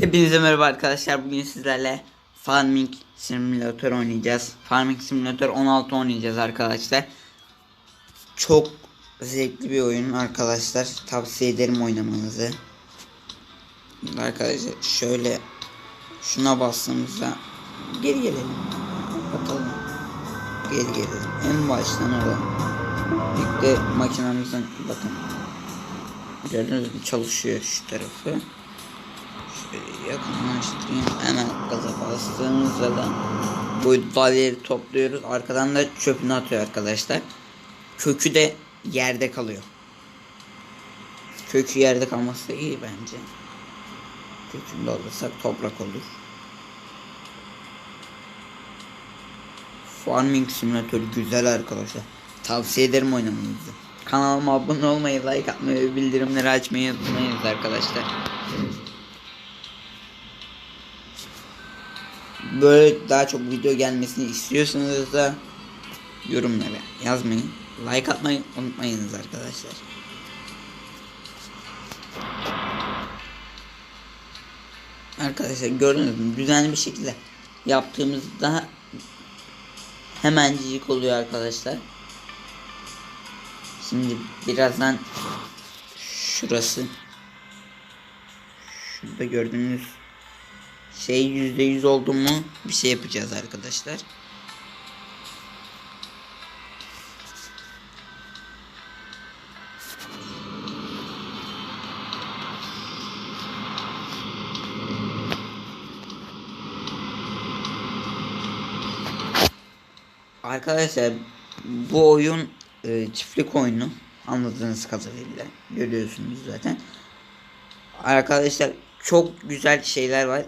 Hepinize merhaba arkadaşlar. Bugün sizlerle Farming Simulator oynayacağız. Farming Simulator 16 oynayacağız arkadaşlar. Çok zevkli bir oyun arkadaşlar. Tavsiye ederim oynamanızı. Arkadaşlar şöyle şuna bastığımızda geri gelelim. Bakalım. Geri gelelim. En baştan alalım. İlk de makinamızın bakın. Gördüğünüz gibi çalışıyor şu tarafı. Şöyle yakınlaştırayım. Hemen gaza bastığımızda da bu dalleri topluyoruz. Arkadan da çöpünü atıyor arkadaşlar. Kökü de yerde kalıyor. Kökü yerde kalması iyi bence. Kökünü de alırsak toprak olur. Farming Simulator güzel arkadaşlar. Tavsiye ederim oynamanızı. Kanalıma abone olmayı, like atmayı bildirimleri açmayı unutmayınız arkadaşlar. Böyle daha çok video gelmesini istiyorsanız da yorumlara yazmayın. Like atmayı unutmayınız arkadaşlar. Arkadaşlar gördünüz mü? Düzenli bir şekilde yaptığımızda hemencik oluyor arkadaşlar. Şimdi birazdan şurası şurada gördüğünüz şey yüzde yüz oldu mu bir şey yapacağız arkadaşlar. Arkadaşlar bu oyun e, çiftlik oyunu anladığınız kadarıyla görüyorsunuz zaten. Arkadaşlar çok güzel şeyler var.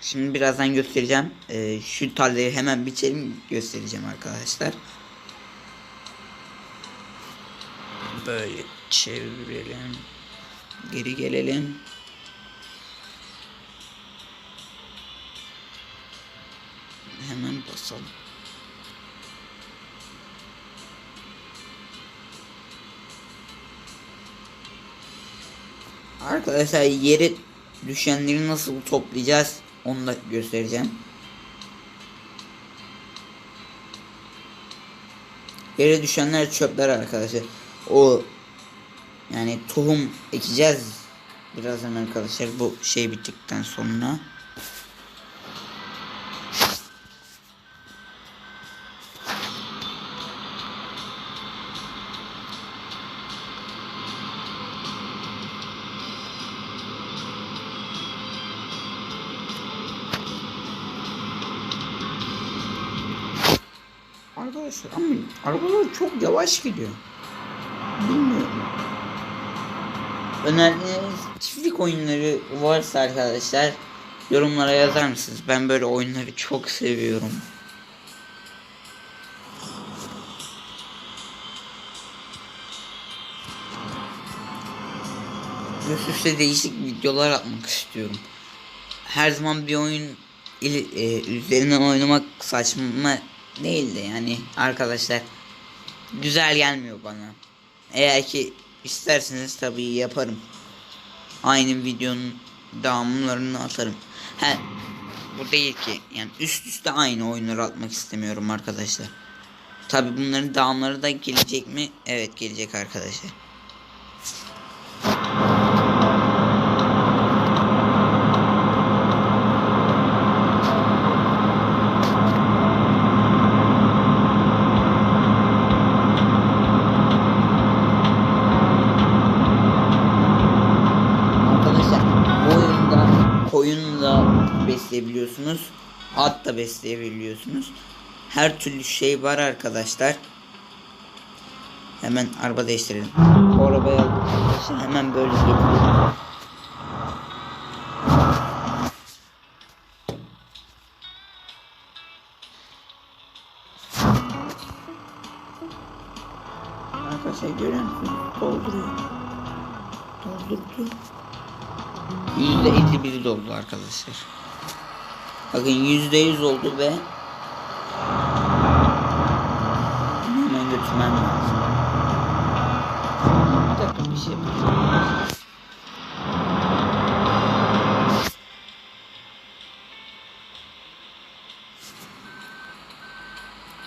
Şimdi birazdan göstereceğim. E, şu tarlayı hemen biçelim göstereceğim arkadaşlar. Böyle çevirelim. Geri gelelim. Hemen basalım. Arkadaşlar yeri düşenleri nasıl toplayacağız onu da göstereceğim. Yere düşenler çöpler arkadaşlar. O yani tohum ekeceğiz birazdan arkadaşlar bu şey bittikten sonra. Arkadaşlar ama arabalar çok yavaş gidiyor. Bilmiyorum. Önerdiğiniz çiftlik oyunları varsa arkadaşlar yorumlara yazar mısınız? Ben böyle oyunları çok seviyorum. Üst üste değişik videolar atmak istiyorum. Her zaman bir oyun il- e, üzerinden oynamak saçma değildi yani arkadaşlar. Güzel gelmiyor bana. Eğer ki isterseniz tabii yaparım. Aynı videonun devamlarını atarım. He, bu değil ki yani üst üste aynı oyunları atmak istemiyorum arkadaşlar. Tabii bunların devamları da gelecek mi? Evet gelecek. Arkadaşlar bu oyunda koyun da besleyebiliyorsunuz. At da besleyebiliyorsunuz. Her türlü şey var arkadaşlar. Hemen araba değiştirelim. Bu arabayı arkadaşlar. Hemen böyle getirelim. Arkadaşlar görüyor musunuz? Dolduruyor. Doldurdu. Yüzde elli biri doldu arkadaşlar. Bakın %100 oldu ve hemen götürmem lazım. Bir dakika bir şey yapacağım.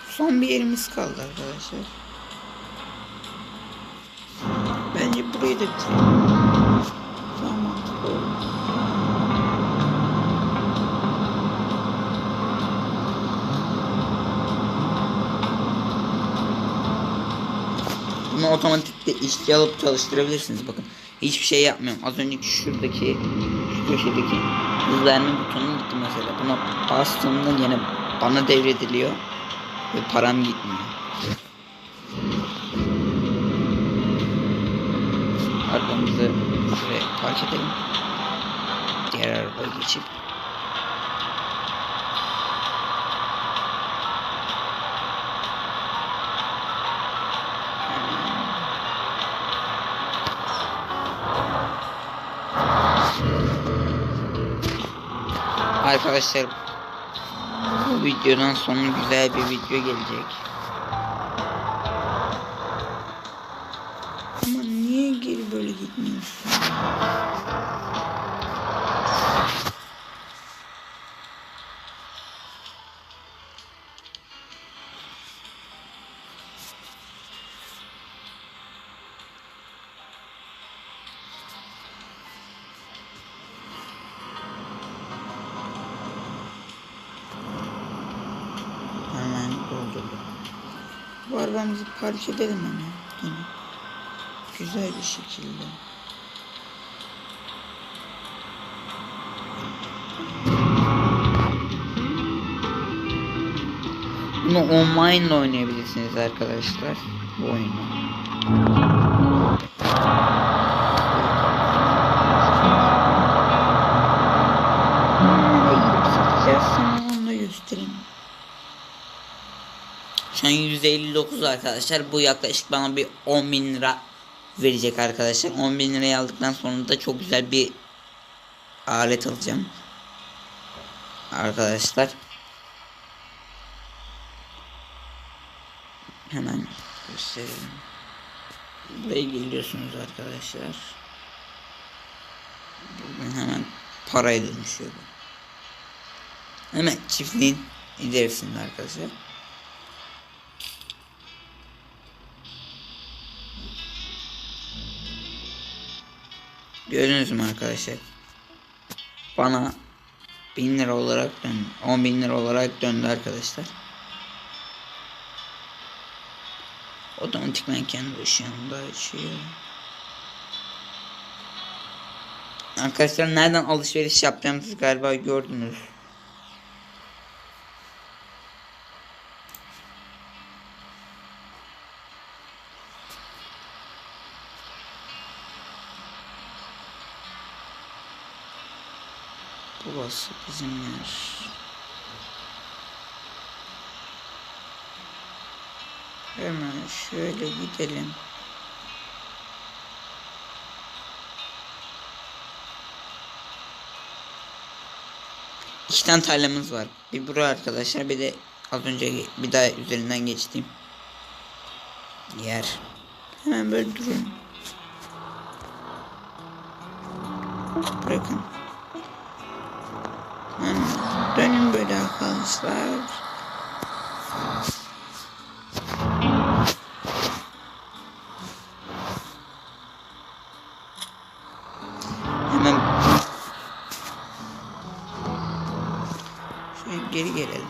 Son bir yerimiz kaldı arkadaşlar. Bence burayı da bitirelim. Otomatikte işçi alıp çalıştırabilirsiniz. Bakın hiçbir şey yapmıyorum. Az önceki şuradaki şu köşedeki hız verme butonu gitti mesela. Buna bastığımda yine bana devrediliyor ve param gitmiyor. Arabamızı şuraya park edelim. Diğer arabaya geçip Arkadaşlar bu videodan sonra güzel bir video gelecek. Bu arabamızı edelim hemen. Yine. Güzel bir şekilde. Bunu online ile oynayabilirsiniz arkadaşlar. Bu oyunu. Nereye gidip satacağız sana onu da göstereyim. Şu an %59 arkadaşlar. Bu yaklaşık bana bir 10 bin lira verecek arkadaşlar. 10 bin lirayı aldıktan sonra da çok güzel bir alet alacağım. Arkadaşlar. Hemen gösterelim. Buraya geliyorsunuz arkadaşlar. Buradan hemen paraya dönüşüyor. Hemen çiftliğin ilerisinde arkadaşlar. Gördünüz mü arkadaşlar? Bana 1000 lira olarak döndü. 10 bin lira olarak döndü arkadaşlar. Otomatikman kendi ışığını da açıyor. Arkadaşlar nereden alışveriş yapacağımızı galiba gördünüz. Burası bizim. Hemen şöyle gidelim. İki tane tarlamız var. Bir buraya arkadaşlar bir de az önce bir daha üzerinden geçtiğim yer. Hemen böyle durun. Bırakın. Hemen dönün böyle arkadaşlar. Hemen şöyle geri gelelim.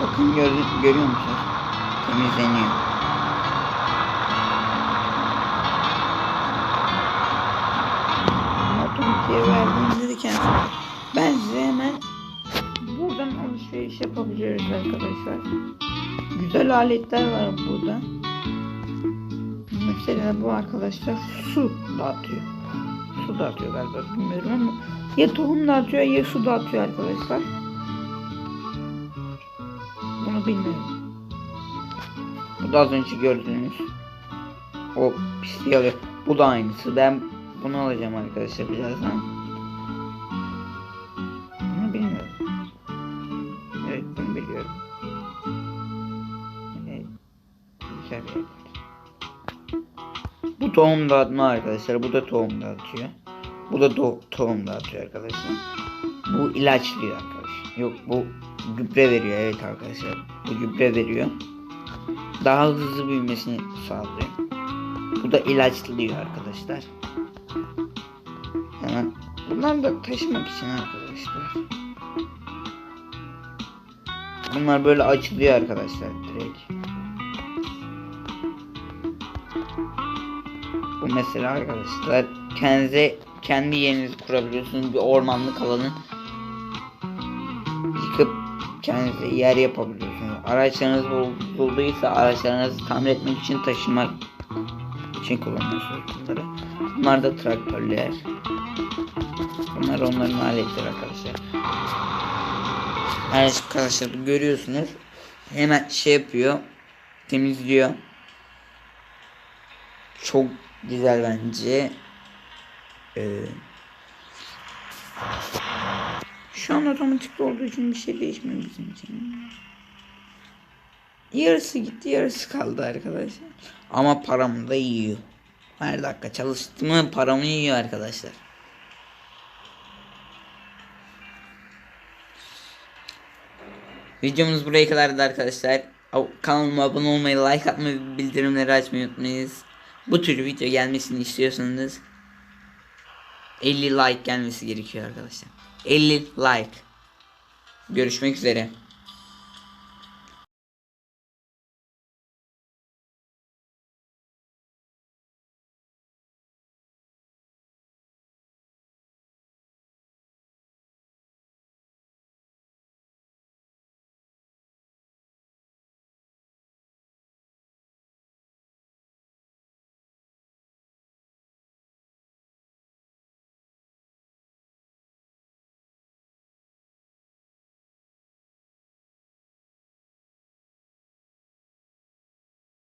Bakın gör, görüyor musunuz? Temizleniyor. Arkadaşlar. Güzel aletler var burada. Mesela bu arkadaşlar su dağıtıyor. Su dağıtıyor galiba bilmiyorum ama ya tohum dağıtıyor ya su dağıtıyor arkadaşlar. Bunu bilmiyorum. Bu da az önce gördüğünüz o pisliği alıyor. Bu da aynısı. Ben bunu alacağım arkadaşlar birazdan. Güzel bir. Bu tohum dağıtma arkadaşlar. Bu da tohum dağıtıyor. Bu da do- tohum dağıtıyor arkadaşlar. Bu ilaçlıyor arkadaşlar. Yok bu gübre veriyor evet arkadaşlar. Bu gübre veriyor. Daha hızlı büyümesini sağlıyor. Bu da ilaçlıyor arkadaşlar. Hemen bunlar da taşımak için arkadaşlar. Bunlar böyle açılıyor arkadaşlar direkt. Mesela arkadaşlar kendinize kendi yerinizi kurabiliyorsunuz bir ormanlık alanı yıkıp kendinize yer yapabiliyorsunuz. Araçlarınız bozulduysa araçlarınızı tamir etmek için taşımak için kullanıyorsunuz bunları. Bunlar da traktörler. Bunlar onların aletleri arkadaşlar. Arkadaşlar görüyorsunuz. Hemen şey yapıyor. Temizliyor. Çok güzel bence. Ee, şu an otomatik olduğu için bir şey değişmiyor bizim için. Yarısı gitti yarısı kaldı arkadaşlar. Ama paramı da yiyor. Her dakika çalıştım mı paramı yiyor arkadaşlar. Videomuz buraya kadardı arkadaşlar. Kanalıma abone olmayı, like atmayı, bildirimleri açmayı unutmayınız. Bu tür video gelmesini istiyorsanız 50 like gelmesi gerekiyor arkadaşlar. 50 like. Görüşmek üzere.